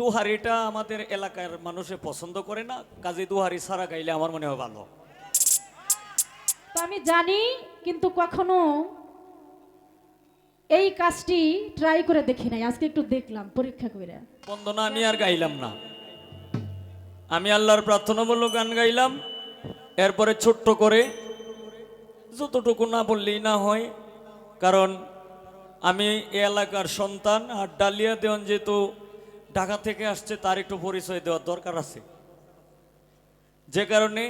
দুহারিটা আমাদের এলাকার মানুষে পছন্দ করে না কাজে দুহারি সারা গাইলে আমার মনে হয় ভালো। তো আমি জানি কিন্তু কখনো এই কাজটি ট্রাই করে দেখি নাই। আজকে একটু দেখলাম পরীক্ষা করে। বন্দনা আমি আর গাইলাম না। আমি আল্লাহর প্রার্থনামূলক গান গাইলাম। এরপরে ছোট্ট করে যতটুকু না বললেই না হয় কারণ আমি এ এলাকার সন্তান আর ডালিয়া দেওয়ান যেহেতু ঢাকা থেকে আসছে, তার একটু পরিচয় দেওয়ার দরকার আছে। যে কারণে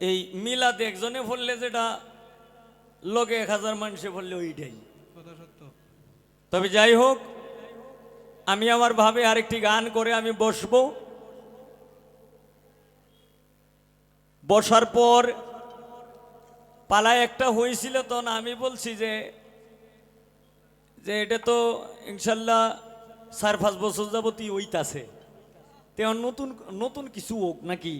এই মিলাদে একজনে বললে যেটা, লোকে এক হাজার মানুষে বললে ওইটাই। তবে যাই হোক, আমি আমার ভাবে আরেকটি গান করে আমি বসবো। বসার পর পালায় একটা হয়েছিল তখন আমি বলছি যে যে এটা তো ইনশাল্লাহ চার পাঁচ বছর যাবতই ওইতাছে। তেমন নতুন নতুন কিছু হোক নাকি?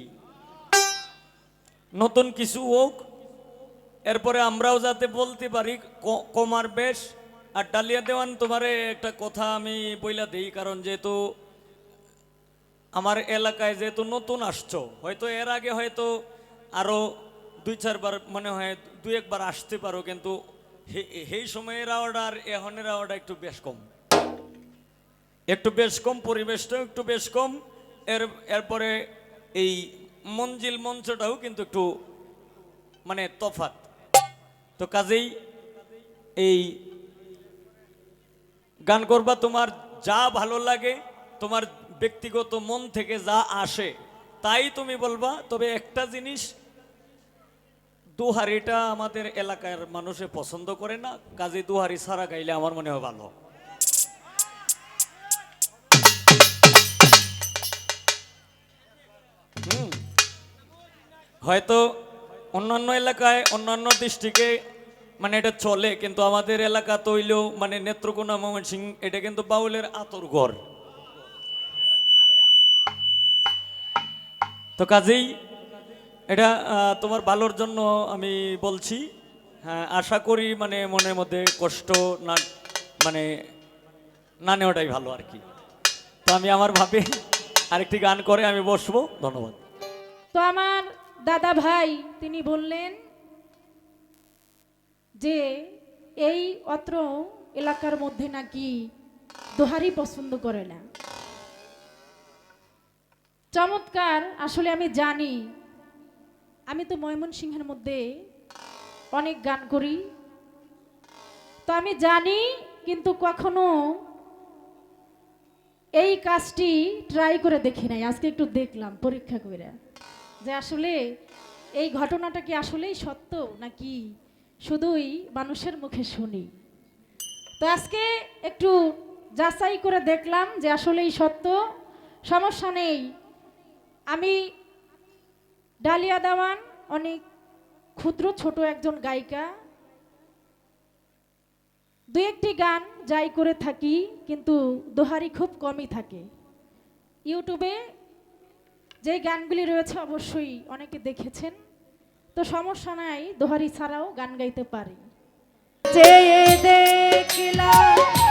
নতুন কিছু হোক, এরপরে আমরাও যাতে বলতে পারি কমার বেশ। আর ডালিয়া দেওয়ান, তোমারে একটা কথা আমি বইলা দিই, কারণ যেহেতু আমার এলাকায় যেহেতু নতুন আসছো, হয়তো এর আগে হয়তো আরও দুই, চারবার মনে হয় দুই একবার আসতে পারো, কিন্তু সেই সময়ের আওয়াটা আর এখনের আওয়াটা একটু বেশ কম। একটু বেশ কম পরিবেশটাও একটু বেশ কম। এর, এরপরে এই মঞ্জিল মঞ্চটাও কিন্তু একটু মানে তফাত তো কাজেই এই গান করবা, তোমার যা ভালো লাগে, তোমার ব্যক্তিগত মন থেকে যা আসে, তাই তুমি বলবা। তবে একটা জিনিস, দুহারিটা আমাদের এলাকার মানুষে পছন্দ করে না। কাজে দুহারি ছাড়া গাইলে আমার মনে হয় ভালো। হয়তো অন্যান্য এলাকায়, অন্যান্য ডিস্ট্রিক্টে মানে এটা চলে, কিন্তু আমাদের এলাকা তৈলেও মানে নেত্রকোনা ময়মনসিং এটা কিন্তু বাউলের আতর ঘর। তো কাজেই এটা তোমার ভালোর জন্য আমি বলছি হ্যাঁ আশা করি মানে মনের মধ্যে কষ্ট না মানে না নেওয়াটাই ভালো আর কি। তো আমি আমার ভাবে, আরেকটি গান করে আমি বসবো। ধন্যবাদ। তো আমার দাদা ভাই, তিনি বললেন যে, এই অত্র এলাকার মধ্যে নাকি দোহারি পছন্দ করে না। চমৎকার, আসলে আমি জানি। আমি তো ময়মনসিংহের মধ্যে অনেক গান করি। তো আমি জানি, কিন্তু কখনো এই কাজটি ট্রাই করে দেখি নাই। আজকে একটু দেখলাম, পরীক্ষা করে। যে আসলে এই ঘটনাটা কি আসলেই সত্য নাকি শুধুই মানুষের মুখে শুনি? তো আজকে একটু যাচাই করে দেখলাম যে আসলেই সত্য, সমস্যা নেই। আমি ডালিয়া দেওয়ান, অনেক ক্ষুদ্র ছোট একজন গায়িকা। দু একটি গান যাই করে থাকি, কিন্তু দোহারি খুব কমই থাকে। ইউটিউবে যে গানগুলি রয়েছে অবশ্যই অনেকে দেখেছেন। তো সমস্যা নাই, দোহারি ছাড়াও গান গাইতে পারি। যে দেখলাম